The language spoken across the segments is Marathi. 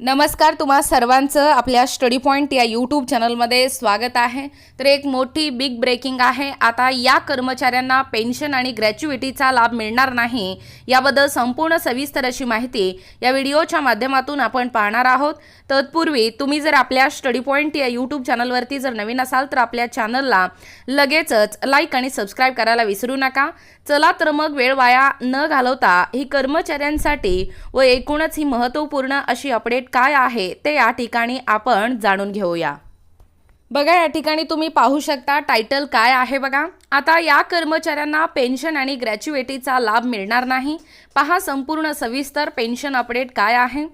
नमस्कार तुम्हा सर्वांचं आपल्या स्टडी पॉईंट या यूट्यूब चॅनलमध्ये स्वागत आहे. तर एक मोठी बिग ब्रेकिंग आहे. आता या कर्मचाऱ्यांना पेन्शन आणि ग्रॅच्युइटीचा लाभ मिळणार नाही याबद्दल संपूर्ण सविस्तर अशी माहिती या व्हिडिओच्या माध्यमातून आपण पाहणार आहोत. तत्पूर्वी तुम्ही जर आपल्या स्टडी पॉईंट या यूट्यूब चॅनलवरती जर नवीन असाल तर आपल्या चॅनलला लगेचच लाईक आणि सबस्क्राईब करायला विसरू नका. चला तर मग वेळ वाया न घालवता ही कर्मचाऱ्यांसाठी व एकूणच ही महत्त्वपूर्ण अशी अपडेट काय आहे ते या ठिकाणी आपण जाणून घेऊया. बघा या ठिकाणी तुम्ही पाहू शकता टायटल काय आहे बघा. आता या कर्मचाऱ्यांना पेन्शन आणि ग्रॅच्युएटीचा लाभ मिळणार नाही. पहा संपूर्ण सविस्तर पेन्शन अपडेट काय आहे.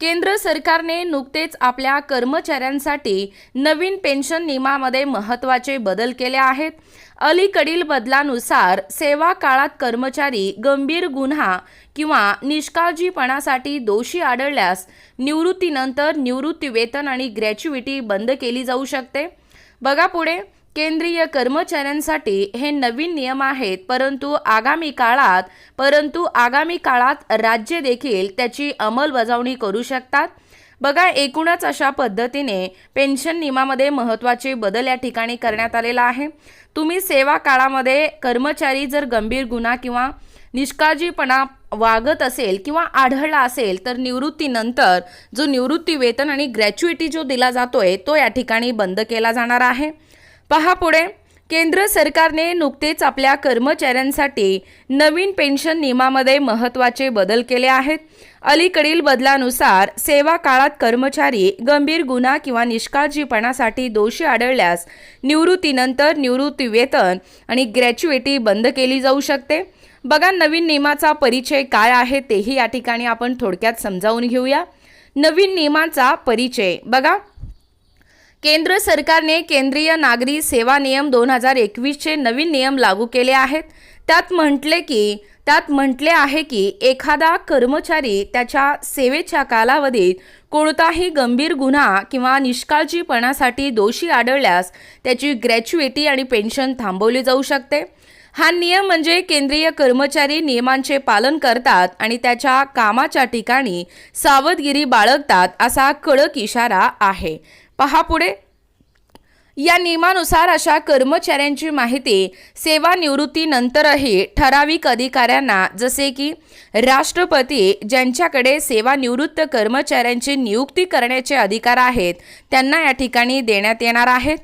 केंद्र सरकारने नुकतेच आपल्या कर्मचाऱ्यांसाठी नवीन पेन्शन नियमामध्ये महत्त्वाचे बदल केले आहेत. अलीकडील बदलानुसार सेवा काळात कर्मचारी गंभीर गुन्हा किंवा निष्काळजीपणासाठी दोषी आढळल्यास निवृत्तीनंतर निवृत्ती वेतन आणि ग्रॅच्युइटी बंद केली जाऊ शकते. बघा पुढे. केंद्रीय कर्मचाऱ्यांसाठी हे नवीन नियम आहेत परंतु आगामी काळात परंतु आगामी काळात राज्य देखील त्याची अंमलबजावणी करू शकतात? बघा एकूणच अशा पद्धतीने पेन्शन नियमामध्ये महत्त्वाचे बदल या ठिकाणी करण्यात आलेला आहे. तुम्ही सेवा काळामध्ये कर्मचारी जर गंभीर गुन्हा किंवा निष्काळजीपणा वागत असेल किंवा आढळला असेल तर निवृत्तीनंतर जो निवृत्ती वेतन आणि ग्रॅच्युइटी जो दिला जातोय तो या ठिकाणी बंद केला जाणार आहे. पहा पुढे. केंद्र सरकारने नुकतेच आपल्या कर्मचाऱ्यांसाठी नवीन पेन्शन नियमामध्ये महत्त्वाचे बदल केले आहेत. अलीकडील बदलानुसार सेवा काळात कर्मचारी गंभीर गुन्हा किंवा निष्काळजीपणासाठी दोषी आढळल्यास निवृत्तीनंतर निवृत्ती वेतन आणि ग्रॅच्युएटी बंद केली जाऊ शकते. बघा नवीन नियमाचा परिचय काय आहे तेही या ठिकाणी आपण थोडक्यात समजावून घेऊया. नवीन नियमाचा परिचय. बघा केंद्र सरकारने केंद्रीय नागरी सेवा नियम दोन हजार एकवीसचे नवीन नियम लागू केले आहेत. त्यात म्हटले की त्यात म्हटले आहे की एखादा कर्मचारी त्याच्या सेवेच्या कालावधीत कोणताही गंभीर गुन्हा किंवा निष्काळजीपणासाठी दोषी आढळल्यास त्याची ग्रॅच्युएटी आणि पेन्शन थांबवली जाऊ शकते. हा नियम म्हणजे केंद्रीय कर्मचारी नियमांचे पालन करतात आणि त्याच्या कामाच्या ठिकाणी सावधगिरी बाळगतात असा कडक इशारा आहे. पहा पुढे. या नियमानुसार अशा कर्मचाऱ्यांची माहिती सेवानिवृत्तीनंतरही ठराविक अधिकाऱ्यांना जसे की राष्ट्रपती ज्यांच्याकडे सेवानिवृत्त कर्मचाऱ्यांची नियुक्ती करण्याचे अधिकार आहेत त्यांना या ठिकाणी देण्यात येणार आहेत.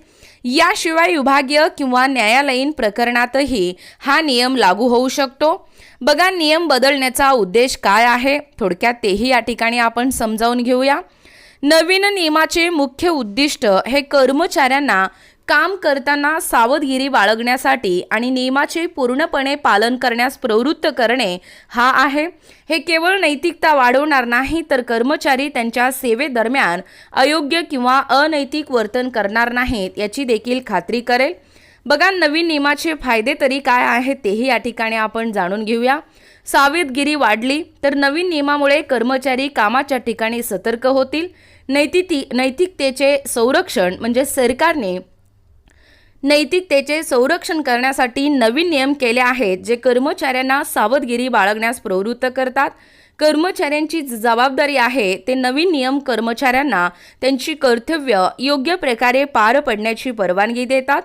याशिवाय विभागीय किंवा न्यायालयीन प्रकरणातही हा नियम लागू होऊ शकतो. बघा नियम बदलण्याचा उद्देश काय आहे? थोडक्यात तेही या ठिकाणी आपण समजावून घेऊया. नवीन नियमाचे मुख्य उद्दिष्ट हे कर्मचाऱ्यांना काम करताना सावधगिरी बाळगण्यासाठी आणि नियमाचे पूर्णपणे पालन करण्यास प्रवृत्त करणे हा आहे. हे केवळ नैतिकता वाढवणार नाही तर कर्मचारी त्यांच्या सेवेदरम्यान अयोग्य किंवा अनैतिक वर्तन करणार नाहीत याची देखील खात्री करेल. बघा नवीन नियमाचे फायदे तरी काय आहेत तेही या ठिकाणी आपण जाणून घेऊया. सावधगिरी वाढली तर नवीन नियमामुळे कर्मचारी कामाच्या ठिकाणी सतर्क होतील. नैतिती नैतिकतेचे संरक्षण म्हणजे सरकारने नैतिकतेचे संरक्षण करण्यासाठी नवीन नियम केले आहेत जे कर्मचाऱ्यांना सावधगिरी बाळगण्यास प्रवृत्त करतात. कर्मचाऱ्यांची जबाबदारी आहे ते नवीन नियम कर्मचाऱ्यांना त्यांची कर्तव्य योग्य प्रकारे पार पडण्याची परवानगी देतात.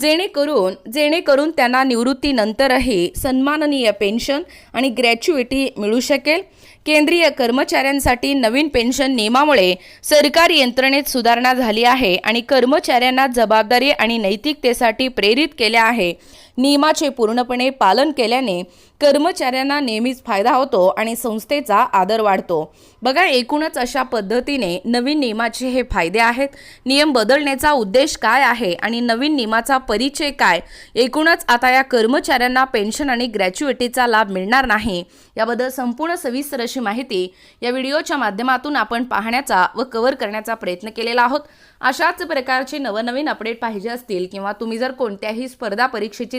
जेणेकरून जेणेकरून त्यांना निवृत्तीनंतरही सन्माननीय पेन्शन आणि ग्रॅच्युइटी मिळू शकेल. केंद्रीय कर्मचाऱ्यांसाठी नवीन पेन्शन नियमामुळे सरकारी यंत्रणेत सुधारणा झाली आहे आणि कर्मचाऱ्यांना जबाबदारी आणि नैतिकतेसाठी प्रेरित केले आहे. नियमाचे पूर्णपणे पालन केल्याने कर्मचाऱ्यांना नेहमीच फायदा होतो आणि संस्थेचा आदर वाढतो. बघा एकूणच अशा पद्धतीने नवीन नियमाचे हे फायदे आहेत. नियम बदलण्याचा उद्देश काय आहे आणि नवीन नियमाचा परिचय काय? एकूणच आता या कर्मचाऱ्यांना पेन्शन आणि ग्रॅच्युएटीचा लाभ मिळणार नाही. याबद्दल संपूर्ण सविस्तर अशी माहिती या व्हिडिओच्या माध्यमातून आपण पाहण्याचा व कव्हर करण्याचा प्रयत्न केलेला आहोत. अशाच प्रकारचे नवनवीन अपडेट पाहिजे असतील किंवा तुम्ही जर कोणत्याही स्पर्धा परीक्षेची